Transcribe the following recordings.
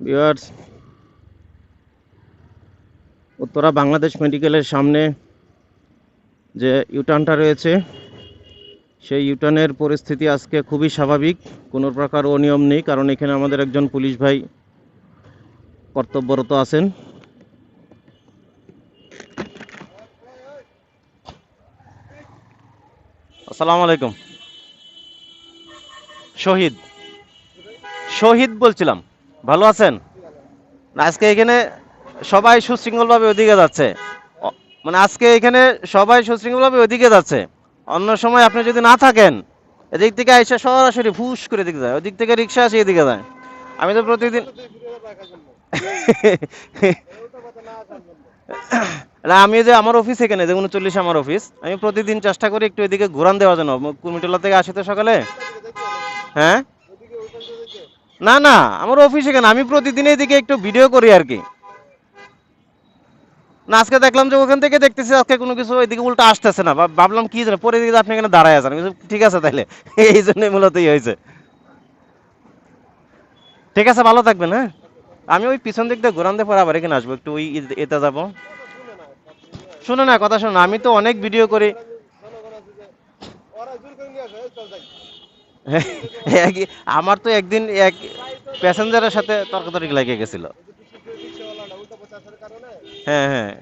Viewers Uttara Bangladesh মেডিকেলের সামনে যে ইউটার্নটা রয়েছে, সেই ইউটার্নের পরিস্থিতি আজকে খুবই স্বাভাবিক। কোনো প্রকার অনিয়ম নেই, কারণ এখানে আমাদের একজন পুলিশ ভাই কর্তব্যরত আছেন। আসসালামু আলাইকুম। শহীদ। শহীদ বলছিলাম। ভালো আছেন? আজকে এখানে সবাই সুশৃঙ্খলভাবে ওদিকে যাচ্ছে। মানে আজকে এখানে সবাই সুশৃঙ্খলভাবে ওদিকে যাচ্ছে। অন্য সময় আপনি যদি না থাকেন, এদিক থেকে আইসা সরাসরি ফুস করে দিকে যায়, ওদিক থেকে রিক্সা আসে এদিকে যায়। আমি তো প্রতিদিন না, আমি যে আমার অফিস এখানে, যে উনচল্লিশ আমার অফিস, আমি প্রতিদিন চেষ্টা করি একটু এদিকে ঘোরান দেওয়ার জন্য। কুমিটোলা থেকে আসি তো সকালে? হ্যাঁ? না না, আমার অফিস এখানে। আমি প্রতিদিন এদিকে একটু ভিডিও করি আর কি। না, আজকে দেখলাম যে ওখান থেকে দেখতেছি আজকে কোনো কিছু এদিকে উল্টো আসতেছে না। ভাবলাম কি জানে পরে দিকে আপনি এখানে দাঁড়ায় আছেন। ঠিক আছে তাহলে। এই জন্যই মূলত এই হয়েছে। ঠিক আছে, ভালো থাকবেন হ্যাঁ? আমি ওই পিছন দিক দিয়ে ঘোরান দিয়ে পরে আবার এখানে আসব। একটু ওই এতে যাব। শুনে না, কথা শুনে আমি তো অনেক ভিডিও করি। আমার তো একদিন এক প্যাসেঞ্জারের সাথে তর্কাতর্কি লেগে গেছিল। হ্যাঁ হ্যাঁ।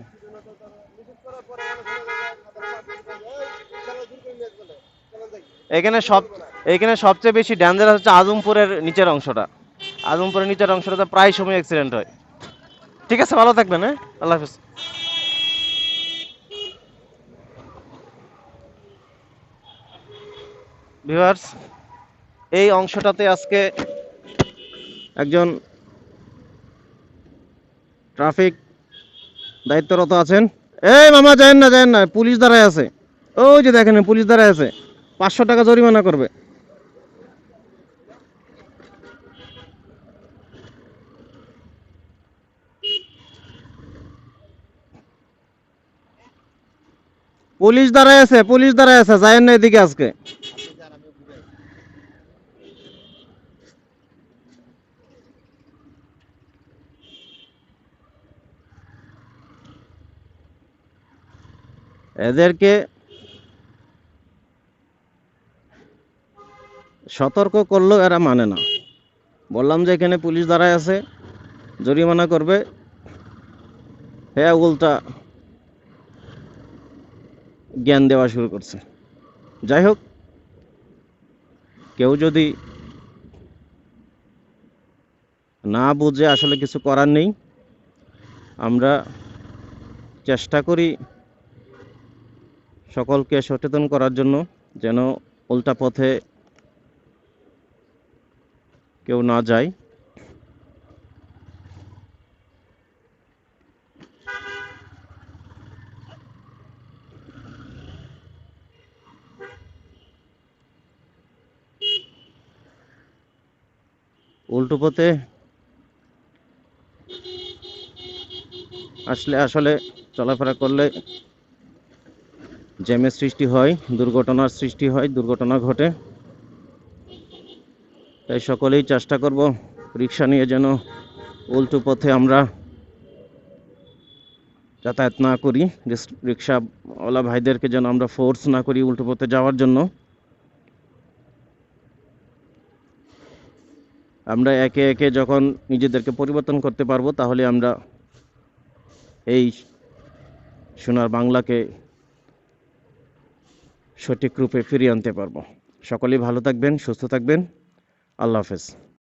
এখানে সব এখানে সবচেয়ে বেশি ডেঞ্জারাস হচ্ছে আজমপুরের নিচের অংশটা। আজমপুরের নিচের অংশটাতে প্রায় সময় অ্যাক্সিডেন্ট হয়। ঠিক আছে, ভালো থাকবেন হ্যাঁ? আল্লাহ হাফিজ। ভিউয়ার্স এই অংশটাতে আজকে একজন ট্রাফিক দায়িত্বরত আছেন। এই মামা, যায়েন না যায়েন না, পুলিশ দাঁড়ায় আছে। ওই যে দেখেন, পুলিশ দাঁড়ায় আছে। পাঁচশো টাকা জরিমানা করবে। পুলিশ দাঁড়ায় আছে, পুলিশ দাঁড়ায় আছে। যায়েন না এদিকে আজকে। এদেরকে সতর্ক করলেও এরা মানে না। বললাম যে এখানে পুলিশ দাঁড়ায় আছে, জরিমানা করবে। হ্যাঁ উল্টা জ্ঞান দেওয়া শুরু করছে। যাই হোক, কেউ যদি না বুঝে আসলে কিছু করার নেই, আমরা চেষ্টা করি সকলকে সচেতন করার জন্য যেন উল্টা পথে কেউ না যায়। উল্টো পথে আসলে আসলে চলাফেরা করলে জ্যামের সৃষ্টি হয়, দুর্ঘটনার সৃষ্টি হয়, দুর্ঘটনা ঘটে। তাই সকলেই চেষ্টা করব রিক্সা নিয়ে যেন উল্টো পথে আমরা যাতায়াত না করি রিক্সাওয়ালা ভাইদেরকে যেন আমরা ফোর্স না করি উল্টো পথে যাওয়ার জন্য। আমরা একে একে যখন নিজেদেরকে পরিবর্তন করতে পারব, তাহলে আমরা এই সোনার বাংলাকে সঠিক রূপে ফিরিয়ে আনতে পারব। সকলেই ভালো থাকবেন সুস্থ থাকবেন। আল্লাহ হাফেজ।